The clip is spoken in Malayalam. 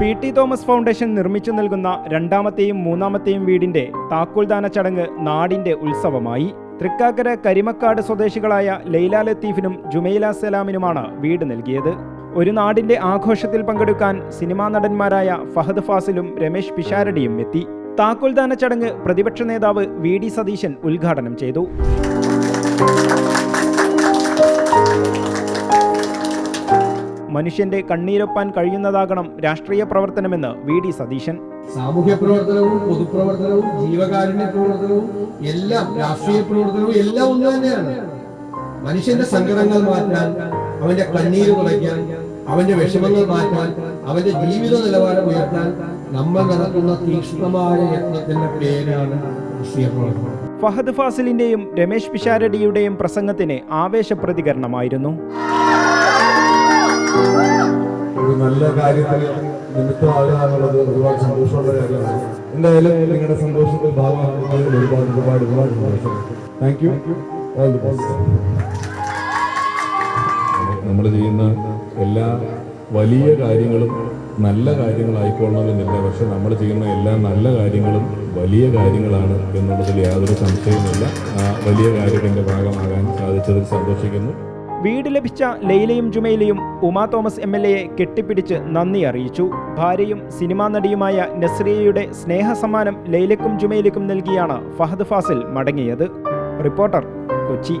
പി ടി തോമസ് ഫൗണ്ടേഷൻ നിർമ്മിച്ചു നൽകുന്ന രണ്ടാമത്തെയും മൂന്നാമത്തെയും വീടിന്റെ താക്കോൽദാന ചടങ്ങ് നാടിന്റെ ഉത്സവമായി. തൃക്കാക്കര കരിമക്കാട് സ്വദേശികളായ ലൈല ലത്തീഫിനും ജുമൈല സലാമിനുമാണ് വീട് നൽകിയത്. ഒരു നാടിന്റെ ആഘോഷത്തിൽ പങ്കെടുക്കാൻ സിനിമാ നടന്മാരായ ഫഹദ് ഫാസിലും രമേശ് പിഷാരടിയും എത്തി. താക്കോൽദാന ചടങ്ങ് പ്രതിപക്ഷ നേതാവ് വി ഡി സതീശൻ ഉദ്ഘാടനം ചെയ്തു. മനുഷ്യന്റെ കണ്ണീരൊപ്പാൻ കഴിയുന്നതാകണം രാഷ്ട്രീയ പ്രവർത്തനമെന്ന് വി ഡി സതീശൻ. സാമൂഹ്യ പ്രവർത്തനവും പൊതുപ്രവർത്തനവും ജീവകാരുണ്യ പ്രവർത്തനവും എല്ലാം രാഷ്ട്രീയ പ്രവർത്തനവും എല്ലാം ഒന്ന് തന്നെയാണ്. മനുഷ്യന്റെ സങ്കടങ്ങൾ മാറ്റാൻ അവന്റെ കണ്ണീര് കുറയ്ക്കാൻ അവന്റെ വിഷമങ്ങൾ മാറ്റാൻ അവന്റെ ജീവിത നിലവാരം ഉയർത്താൻ നമ്മൾ നടത്തുന്ന തീക്ഷ്ണമായ യത്നത്തിന്റെ പേരാണ് രാഷ്ട്രീയ പ്രവർത്തനം. ഫഹദ് ഫാസിലിന്റെയും രമേശ് പിഷാരടിയുടെയും പ്രസംഗത്തിന് ആവേശ പ്രതികരണമായിരുന്നു ഒരു നല്ല കാര്യത്തിൽ നിമിത്തമാകുക എന്നുള്ളത് ഒരുപാട് സന്തോഷമുള്ള കാര്യമാണ്. എന്തായാലും നിങ്ങളുടെ സന്തോഷത്തിൽ ഭാഗമാകുന്നതിൽ ഒരുപാട് ഒരുപാട് ഒരുപാട് സന്തോഷം. Thank you all the best നമ്മൾ ചെയ്യുന്ന എല്ലാ വലിയ കാര്യങ്ങളും നല്ല കാര്യങ്ങളായിക്കൊള്ളണമെന്നില്ല. പക്ഷെ നമ്മൾ ചെയ്യുന്ന എല്ലാ നല്ല കാര്യങ്ങളും വലിയ കാര്യങ്ങളാണ് എന്നുള്ളതിൽ യാതൊരു സംശയവുമില്ല. വലിയ കാര്യത്തിന്റെ ഭാഗമാകാൻ സാധിച്ചതിൽ സന്തോഷിക്കുന്നു. വീട് ലഭിച്ച ലൈലയും ജുമൈലയും ഉമാ തോമസ് എം എൽ എയെ കെട്ടിപ്പിടിച്ച് നന്ദി അറിയിച്ചു. ഭാര്യയും സിനിമാ നടിയുമായ നസ്രിയയുടെ സ്നേഹസമ്മാനം ലൈലക്കും ജുമൈലക്കും നൽകിയാണ് ഫഹദ് ഫാസിൽ മടങ്ങിയത്. റിപ്പോർട്ടർ കൊച്ചി.